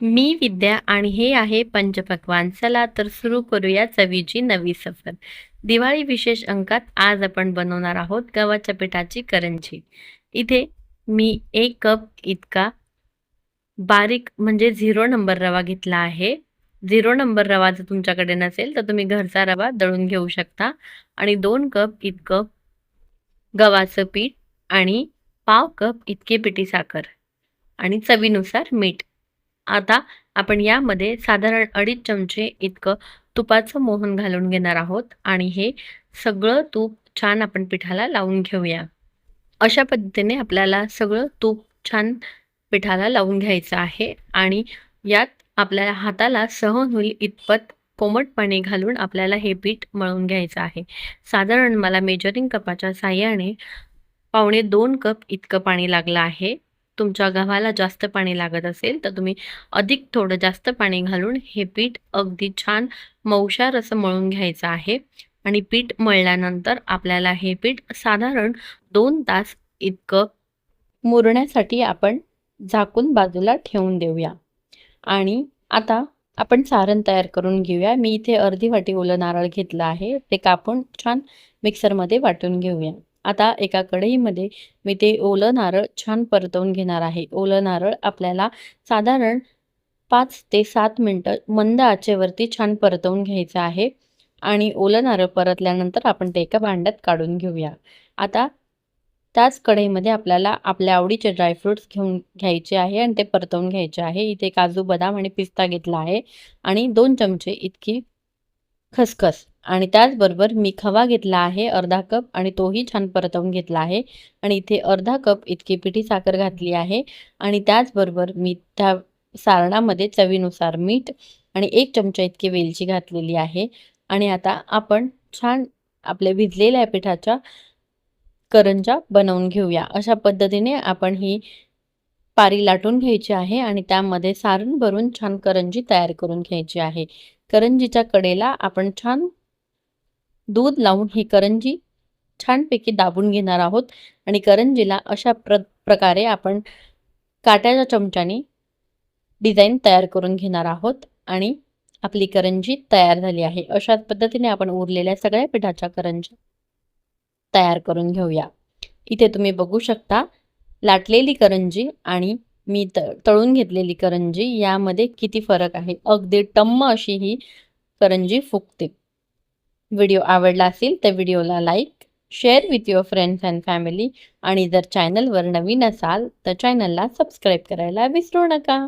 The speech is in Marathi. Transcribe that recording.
मी विद्या आणि हे आहे पंचपक्वान. चला तर सुरू करूया चवीची नवी सफर. दिवाळी विशेष अंकात आज आपण बनवणार आहोत गव्हाच्या पिठाची करंजी. इथे मी एक कप इतका बारीक म्हणजे झिरो नंबर रवा घेतला आहे. झिरो नंबर रवा जर तुमच्याकडे नसेल तर तुम्ही घरचा रवा दळून घेऊ शकता. आणि दोन कप इतकं गव्हाचं पीठ आणि पाव कप इतके पिठी साखर आणि चवीनुसार मीठ. आता आपण यामध्ये साधारण अडीच चमचे इतकं तुपाचं मोहन घालून घेणार आहोत आणि हे सगळं तूप छान आपण पिठाला लावून घेऊया. अशा पद्धतीने आपल्याला सगळं तूप छान पिठाला लावून घ्यायचं आहे आणि यात आपल्या हाताला सहन होईल इतपत कोमट पाणी घालून आपल्याला हे पीठ मळून घ्यायचं आहे. साधारण मला मेजरिंग कपाच्या साह्याने पावणे दोन कप इतकं पाणी लागलं आहे. तुमच्या गव्हाला जास्त पाणी लागत असेल तर तुम्ही अधिक थोडं जास्त पाणी घालून हे पीठ अगदी छान मऊशार असं मळून घ्यायचं आहे. आणि पीठ मळल्यानंतर आपल्याला हे पीठ साधारण दोन तास इतकं मुरण्यासाठी आपण झाकून बाजूला ठेवून देऊया. आणि आता आपण सारण तयार करून घेऊया. मी इथे अर्धी वाटी ओलं नारळ घेतलं आहे. ते कापून छान मिक्सरमध्ये वाटून घेऊया. आता एका कढईमध्ये मी ते ओलं नारळ छान परतवून घेणार आहे. ओलं नारळ आपल्याला साधारण पाच ते सात मिनटं मंद आचेवरती छान परतवून घ्यायचं आहे आणि ओलं नारळ परतल्यानंतर आपण ते एका भांड्यात काढून घेऊया. आता त्याच कढईमध्ये आपल्याला आपल्या आवडीचे ड्रायफ्रुट्स घेऊन घ्यायचे आहे आणि ते परतवून घ्यायचे आहे. इथे काजू बदाम आणि पिस्ता घेतला आहे आणि दोन चमचे इतकी खसखस. आणि त्याचबरोबर मी खवा घेतला आहे अर्धा कप आणि तोही छान परतवून घेतला आहे. आणि इथे अर्धा कप इतकी पिठी साखर घातली आहे. आणि त्याचबरोबर मी त्या सारणामध्ये चवीनुसार मीठ आणि एक चमचा इतकी वेलची घातलेली आहे. आणि आता आपण छान आपल्या भिजलेल्या पिठाच्या करंजा बनवून घेऊया. अशा पद्धतीने आपण ही पारी लाटून घ्यायची आहे आणि त्यामध्ये सारण भरून छान करंजी तयार करून घ्यायची आहे. करंजीच्या कडेला आपण छान दूध लावून ही करंजी छानपैकी दाबून घेणार आहोत. आणि करंजीला अशा प्र प्रकारे आपण काट्याच्या चमच्याने डिझाईन तयार करून घेणार आहोत. आणि आपली करंजी तयार झाली आहे. अशाच पद्धतीने आपण उरलेल्या सगळ्या पिठाच्या करंजी तयार करून घेऊया. इथे तुम्ही बघू शकता लाटलेली करंजी आणि मी त तळून घेतलेली करंजी यामध्ये किती फरक आहे. अगदी टम्म अशी ही करंजी फुगते. व्हिडिओ आवडला असेल तर व्हिडिओला like share with your friends and family आणि जर चॅनलवर नवीन असाल तर चॅनलला सबस्क्राईब करायला विसरू नका.